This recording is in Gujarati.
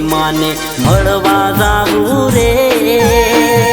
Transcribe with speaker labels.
Speaker 1: માને મળવા જાવું રે.